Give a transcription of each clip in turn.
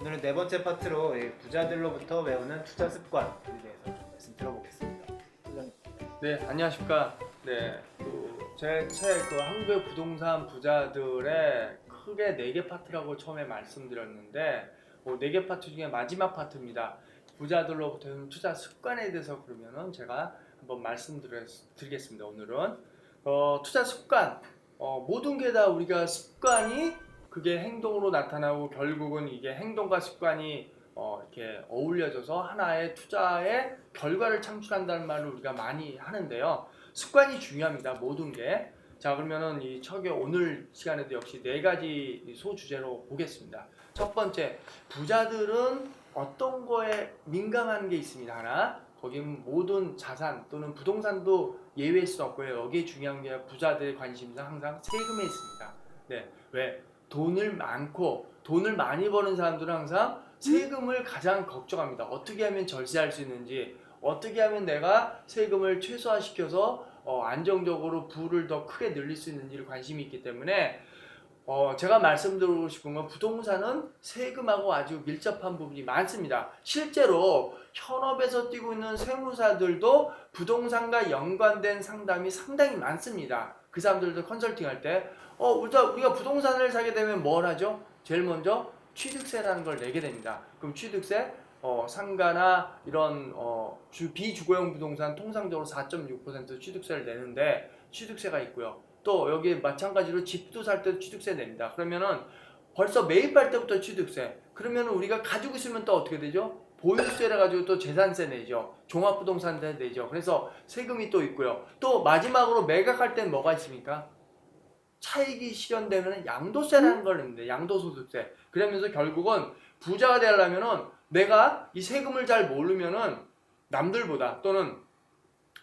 오늘은 네 번째 파트로 이 부자들로부터 외우는 투자 습관에 대해서 좀 말씀 들어보겠습니다. 소장님. 네, 안녕하십니까. 네, 제책그 한국의 부동산 부자들의 크게 네 개 파트라고 처음에 말씀드렸는데 그네개 파트 중에 마지막 파트입니다. 부자들로부터 는 투자 습관에 대해서 그러면은 제가 한번 말씀드리겠습니다. 오늘은 어, 투자 습관 어, 모든 게 다 우리가 습관이 그게 행동으로 나타나고 결국은 이게 행동과 습관이 어, 이렇게 어울려져서 하나의 투자의 결과를 창출한다는 말을 우리가 많이 하는데요. 습관이 중요합니다. 모든 게. 자 그러면은 이 척의 오늘 시간에도 역시 네 가지 소주제로 보겠습니다. 첫 번째 부자들은 어떤 거에 민감한 게 있습니다. 하나 거긴 모든 자산 또는 부동산도 예외일 수 없고요. 여기에 중요한 게 부자들의 관심사 항상 세금에 있습니다. 네, 왜 돈을 많고 돈을 많이 버는 사람들은 항상 세금을 가장 걱정합니다. 어떻게 하면 절세할 수 있는지, 어떻게 하면 내가 세금을 최소화시켜서 어, 안정적으로 부를 더 크게 늘릴 수 있는지를 관심이 있기 때문에 어, 제가 말씀드리고 싶은 건 부동산은 세금하고 아주 밀접한 부분이 많습니다. 실제로 현업에서 뛰고 있는 세무사들도 부동산과 연관된 상담이 상당히 많습니다. 그 사람들도 컨설팅 할 때, 어, 우리가, 부동산을 사게 되면 뭘 하죠? 제일 먼저 취득세라는 걸 내게 됩니다. 그럼 취득세, 어, 상가나 이런 어, 주, 비주거용 부동산 통상적으로 4.6% 취득세를 내는데 취득세가 있고요. 또 여기 마찬가지로 집도 살 때도 취득세 냅니다. 그러면은 벌써 매입할 때부터 취득세. 그러면은 우리가 가지고 있으면 또 어떻게 되죠? 보유세를 가지고 또 재산세 내죠. 종합부동산세 내죠. 그래서 세금이 또 있고요. 또 마지막으로 매각할 땐 뭐가 있습니까? 차익이 실현되면 양도세라는 걸 냅니다. 양도소득세. 그러면서 결국은 부자가 되려면은 내가 이 세금을 잘 모르면은 남들보다 또는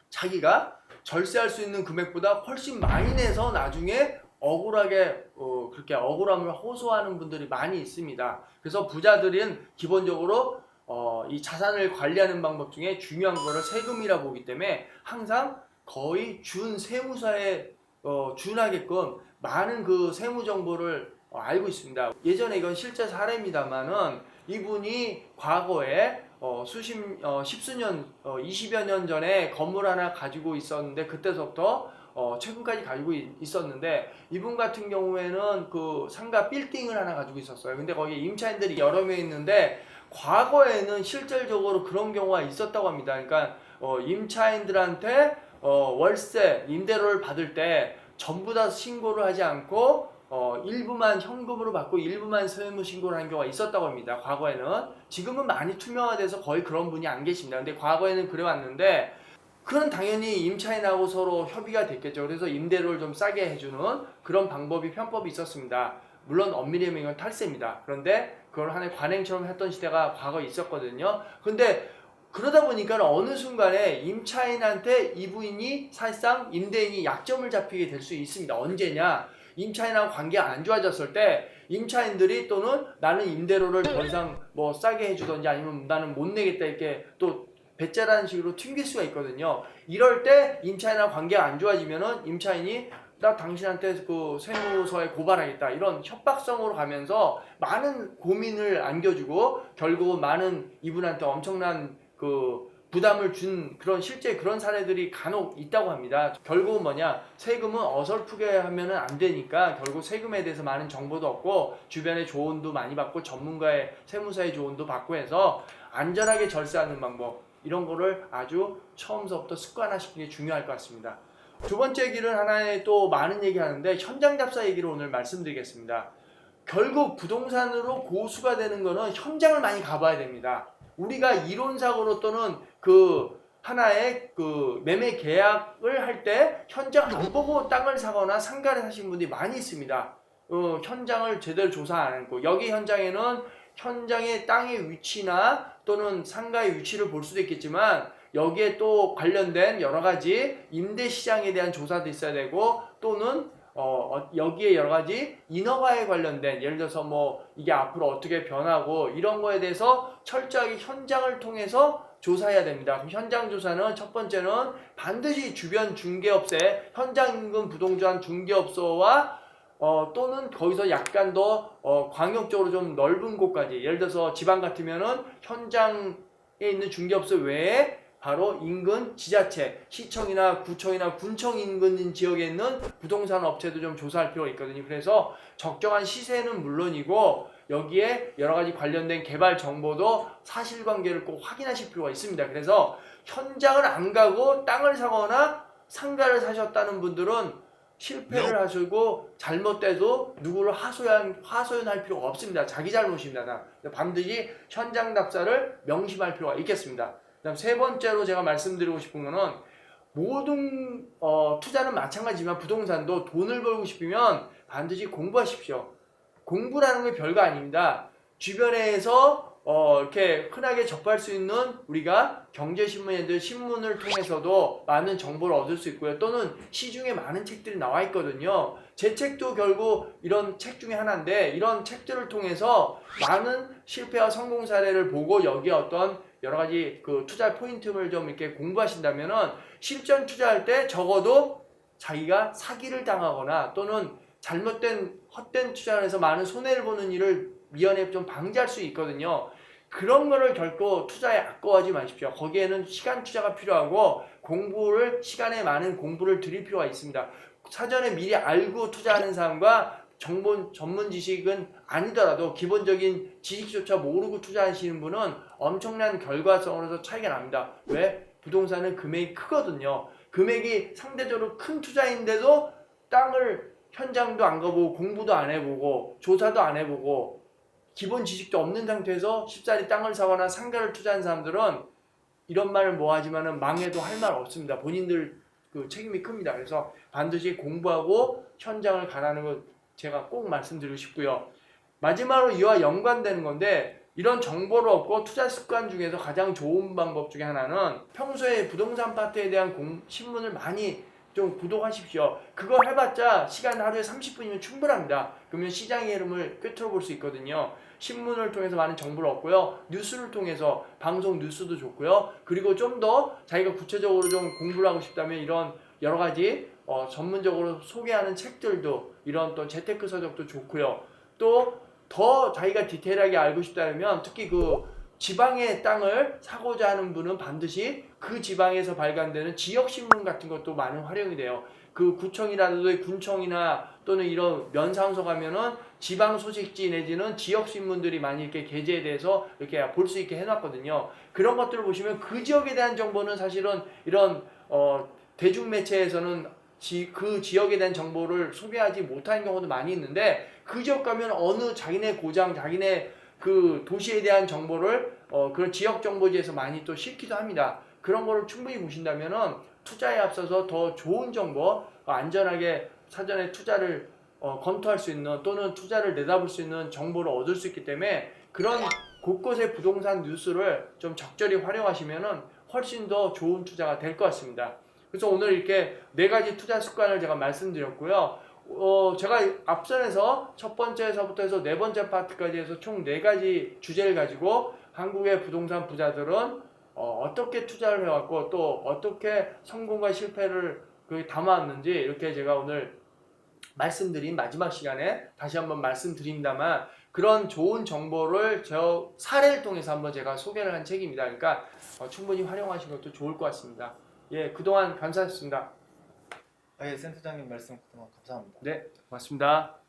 자기가 절세할 수 있는 금액보다 훨씬 많이 내서 나중에 억울하게 어, 그렇게 억울함을 호소하는 분들이 많이 있습니다. 그래서 부자들은 기본적으로 어, 이 자산을 관리하는 방법 중에 중요한 거를 세금이라 보기 때문에 항상 거의 준 세무사에 어, 준하게끔 많은 그 세무 정보를 어, 알고 있습니다. 예전에 이건 실제 사례입니다만은 이분이 과거에 어, 수십 어, 십수년 어, 20여 년 전에 건물 하나 가지고 있었는데 그때서부터 어, 최근까지 가지고 있, 있었는데 이분 같은 경우에는 그 상가 빌딩을 하나 가지고 있었어요. 근데 거기 임차인들이 여러 명 있는데 과거에는 실질적으로 그런 경우가 있었다고 합니다. 그러니까 어, 임차인들한테 어, 월세 임대료를 받을 때 전부 다 신고를 하지 않고 어, 일부만 현금으로 받고 일부만 세무 신고를 한 경우가 있었다고 합니다. 과거에는 지금은 많이 투명화돼서 거의 그런 분이 안 계십니다. 근데 과거에는 그래 왔는데 그건 당연히 임차인하고 서로 협의가 됐겠죠. 그래서 임대료를 좀 싸게 해주는 그런 방법이 편법이 있었습니다. 물론 엄밀히 하면 탈세입니다. 그런데 그걸 하나의 관행처럼 했던 시대가 과거에 있었거든요. 근데 그러다 보니까 어느 순간에 임차인한테 이 부인이 사실상 임대인이 약점을 잡히게 될 수 있습니다. 언제냐? 임차인하고 관계가 안 좋아졌을 때 임차인들이 또는 나는 임대료를 더 이상 뭐 싸게 해주던지 아니면 나는 못 내겠다 이렇게 또 배째라는 식으로 튕길 수가 있거든요. 이럴 때 임차인하고 관계가 안 좋아지면은 임차인이 나 당신한테 그 세무서에 고발하겠다 이런 협박성으로 가면서 많은 고민을 안겨주고 결국은 많은 이분한테 엄청난 그 부담을 준 그런 실제 그런 사례들이 간혹 있다고 합니다. 결국은 뭐냐 세금은 어설프게 하면은 안 되니까 결국 세금에 대해서 많은 정보도 얻고 주변의 조언도 많이 받고 전문가의 세무사의 조언도 받고 해서 안전하게 절세하는 방법 이런 거를 아주 처음서부터 습관화시키는 게 중요할 것 같습니다. 두 번째 얘기는 하나의 또 많은 얘기 하는데 현장 잡사 얘기를 오늘 말씀드리겠습니다. 결국 부동산으로 고수가 되는 거는 현장을 많이 가봐야 됩니다. 우리가 이론상으로 또는 그 하나의 그 매매 계약을 할 때 현장 안 보고 땅을 사거나 상가를 사신 분들이 많이 있습니다. 어, 현장을 제대로 조사 안 했고 여기 현장에는 현장의 땅의 위치나 또는 상가의 위치를 볼 수도 있겠지만 여기에 또 관련된 여러 가지 임대 시장에 대한 조사도 있어야 되고 또는 어, 어, 여기에 여러 가지 인허가에 관련된 예를 들어서 뭐 이게 앞으로 어떻게 변하고 이런 거에 대해서 철저하게 현장을 통해서 조사해야 됩니다. 그럼 현장 조사는 첫 번째는 반드시 주변 중개업체, 현장 인근 부동산 중개업소와 어, 또는 거기서 약간 더 어, 광역적으로 좀 넓은 곳까지 예를 들어서 지방 같으면은 현장에 있는 중개업소 외에 바로 인근 지자체, 시청이나 구청이나 군청 인근 지역에 있는 부동산 업체도 좀 조사할 필요가 있거든요. 그래서 적정한 시세는 물론이고 여기에 여러 가지 관련된 개발 정보도 사실관계를 꼭 확인하실 필요가 있습니다. 그래서 현장을 안 가고 땅을 사거나 상가를 사셨다는 분들은 실패를 하시고 잘못돼도 누구를 하소연 하소연할 필요가 없습니다. 자기 잘못입니다. 다. 반드시 현장 답사를 명심할 필요가 있겠습니다. 그다음 세 번째로 제가 말씀드리고 싶은 거는 모든 어, 투자는 마찬가지지만 부동산도 돈을 벌고 싶으면 반드시 공부하십시오. 공부라는 게 별거 아닙니다. 주변에서 어, 이렇게 흔하게 접할 수 있는 우리가 경제신문이든 신문을 통해서도 많은 정보를 얻을 수 있고요. 또는 시중에 많은 책들이 나와 있거든요. 제 책도 결국 이런 책 중에 하나인데 이런 책들을 통해서 많은 실패와 성공 사례를 보고 여기에 어떤 여러 가지 그 투자 포인트를 좀 이렇게 공부하신다면은 실전 투자할 때 적어도 자기가 사기를 당하거나 또는 잘못된 헛된 투자를 해서 많은 손해를 보는 일을 미연에 좀 방지할 수 있거든요. 그런 거를 결코 투자에 아까워하지 마십시오. 거기에는 시간 투자가 필요하고 공부를 시간에 많은 공부를 드릴 필요가 있습니다. 사전에 미리 알고 투자하는 사람과 정보 전문 지식은 아니더라도 기본적인 지식조차 모르고 투자하시는 분은 엄청난 결과성으로서 차이가 납니다. 왜? 부동산은 금액이 크거든요. 금액이 상대적으로 큰 투자인데도 땅을 현장도 안 가보고 공부도 안 해보고 조사도 안 해보고 기본 지식도 없는 상태에서 쉽사리 땅을 사거나 상가를 투자한 사람들은 이런 말을 뭐 하지만은 망해도 할 말 없습니다. 본인들 그 책임이 큽니다. 그래서 반드시 공부하고 현장을 가라는 거 제가 꼭 말씀드리고 싶고요. 마지막으로 이와 연관되는 건데 이런 정보를 얻고 투자 습관 중에서 가장 좋은 방법 중에 하나는 평소에 부동산 파트에 대한 공, 신문을 많이 좀 구독하십시오. 그거 해봤자 시간 하루에 30분이면 충분합니다. 그러면 시장의 흐름을 꿰뚫어 볼 수 있거든요. 신문을 통해서 많은 정보를 얻고요. 뉴스를 통해서 방송 뉴스도 좋고요. 그리고 좀 더 자기가 구체적으로 좀 공부를 하고 싶다면 이런 여러 가지 어, 전문적으로 소개하는 책들도 이런 또 재테크 서적도 좋고요. 또 더 자기가 디테일하게 알고 싶다면 특히 그 지방의 땅을 사고자 하는 분은 반드시 그 지방에서 발간되는 지역 신문 같은 것도 많은 활용이 돼요. 그 구청이라든지 군청이나 또는 이런 면상소 가면은 지방 소식지 내지는 지역 신문들이 많이 이렇게 게재에 대해서 이렇게 볼 수 있게 해놨거든요. 그런 것들을 보시면 그 지역에 대한 정보는 사실은 이런 어, 대중 매체에서는 지, 그 지역에 대한 정보를 소개하지 못하는 경우도 많이 있는데 그 지역 가면 어느 자기네 고장, 자기네 그 도시에 대한 정보를 어, 그런 지역 정보지에서 많이 또 실기도 합니다. 그런 거를 충분히 보신다면은 투자에 앞서서 더 좋은 정보, 어, 안전하게 사전에 투자를 어, 검토할 수 있는 또는 투자를 내다볼 수 있는 정보를 얻을 수 있기 때문에 그런 곳곳의 부동산 뉴스를 좀 적절히 활용하시면은 훨씬 더 좋은 투자가 될 것 같습니다. 그래서 오늘 이렇게 네 가지 투자 습관을 제가 말씀드렸고요. 어, 제가 앞선에서 첫 번째에서부터 해서 네 번째 파트까지 해서 총 네 가지 주제를 가지고 한국의 부동산 부자들은 어, 떻게 투자를 해왔고 또 어떻게 성공과 실패를 그 담아왔는지 이렇게 제가 오늘 말씀드린 마지막 시간에 다시 한번 말씀드립니다만 그런 좋은 정보를 저 사례를 통해서 한번 제가 소개를 한 책입니다. 그러니까 어, 충분히 활용하시는 것도 좋을 것 같습니다. 예, 그동안 감사했습니다. 아, 예, 센터장님 말씀 감사합니다. 네, 고맙습니다.